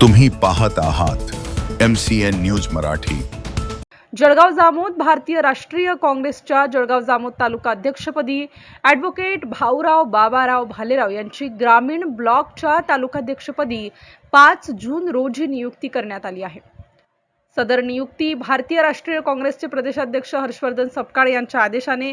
तुम्ही पाहत आहात M C N news Marathi. Jalgaon Jamod भारतीय राष्ट्रीय काँग्रेसच्या जळगाव जामोद तालुका अध्यक्षपदी ॲडव्होकेट भाऊराव बाबाराव भालेराव यांची ग्रामीण ब्लॉकच्या तालुकाध्यक्षपदी पाच जून रोजी नियुक्ती करण्यात आली आहे. सदर नियुक्ती भारतीय राष्ट्रीय काँग्रेसचे प्रदेशाध्यक्ष हर्षवर्धन सपकाळ यांच्या आदेशाने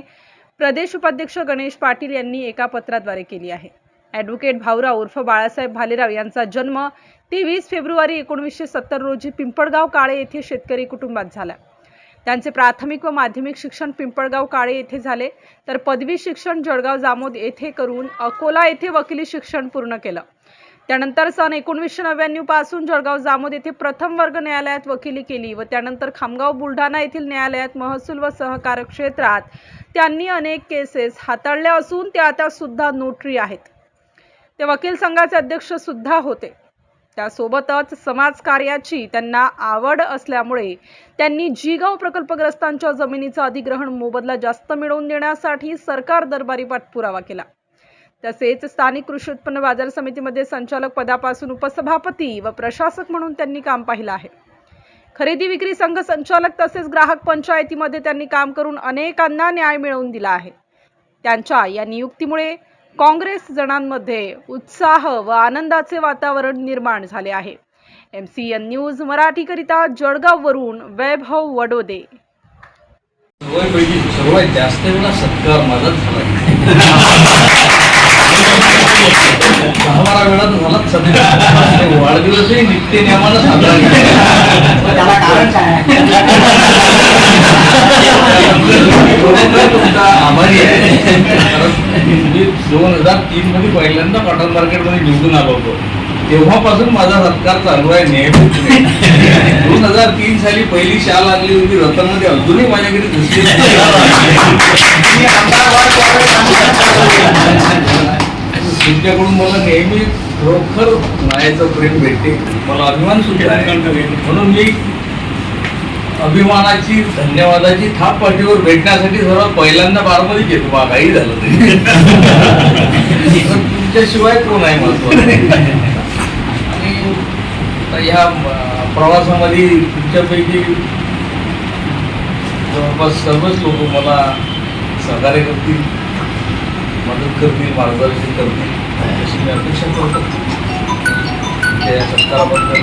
प्रदेश उपाध्यक्ष गणेश पाटील यांनी एका पत्राद्वारे केली आहे. ॲडव्होकेट भाऊराव उर्फ बाळासाहेब भालेराव यांचा जन्म तेवीस फेब्रुवारी एकोणीसशे सत्तर रोजी पिंपळगाव काळे येथे शेतकरी कुटुंबात झाला. त्यांचे प्राथमिक व माध्यमिक शिक्षण पिंपळगाव काळे येथे झाले. तर पदवी शिक्षण जळगाव जामोद येथे करून अकोला येथे वकिली शिक्षण पूर्ण केलं. त्यानंतर सन एकोणीसशे नव्याण्णवपासून जळगाव जामोद येथे प्रथम वर्ग न्यायालयात वकिली केली व त्यानंतर खामगाव बुलढाणा येथील न्यायालयात महसूल व सहकार क्षेत्रात त्यांनी अनेक केसेस हाताळल्या असून ते आता सुद्धा नोटरी आहेत. ते वकील संघाचे अध्यक्ष सुद्धा होते. त्यासोबतच समाजकार्याची त्यांना आवड असल्यामुळे त्यांनी जिगाव प्रकल्पग्रस्तांच्या जमिनीचं अधिग्रहण मोबदला जास्त मिळवून देण्यासाठी सरकार दरबारी पाठपुरावा केला. तसेच स्थानिक कृषी उत्पन्न बाजार समितीमध्ये संचालक पदापासून उपसभापती व प्रशासक म्हणून त्यांनी काम पाहिलं आहे. खरेदी विक्री संघ संचालक तसेच ग्राहक पंचायतीमध्ये त्यांनी काम करून अनेकांना न्याय मिळवून दिला आहे. त्यांच्या या नियुक्तीमुळे काँग्रेस जणांमध्ये उत्साह व आनंदाचे वातावरण निर्माण झाले आहे. एम सी एन न्यूज मराठीकरिता जळगाववरून वैभव वडोदे. सर्वात जास्त वेळा सत्कार माझाच झाला. दहा बारा वेळा तर झालाच सत्कार. वाढदिवसही नित्य नियमानं साजरा केला. आभारी आहे. कारण मी दोन हजार तीन मध्ये पहिल्यांदा कॉटन मार्केटमध्ये निवडून आलो होतो. तेव्हापासून माझा सत्कार चालू आहे नेहमी दोन हजार तीन साली पहिली शाल आणली होती रतनमध्ये अजूनही माझ्या घरी दुसरी तुमच्याकडून मला नेहमी खरोखर मायाचं प्रेम भेटते. मला अभिमान सुद्धा म्हणून मी अभिमानाची धन्यवादाची थाप पाठीवर भेटण्यासाठी सर्वात पहिल्यांदा बारमध्येच येतो बा काही झालं तरी. पण तुमच्याशिवाय कोण आहे महत्वाचं? आणि ह्या प्रवासामध्ये तुमच्यापैकी जवळपास सर्वच लोक मला सहकार्य करतील मदत करतील मार्गदर्शन करतील. अशी मी अपेक्षा करतो. त्या सत्काराबद्दल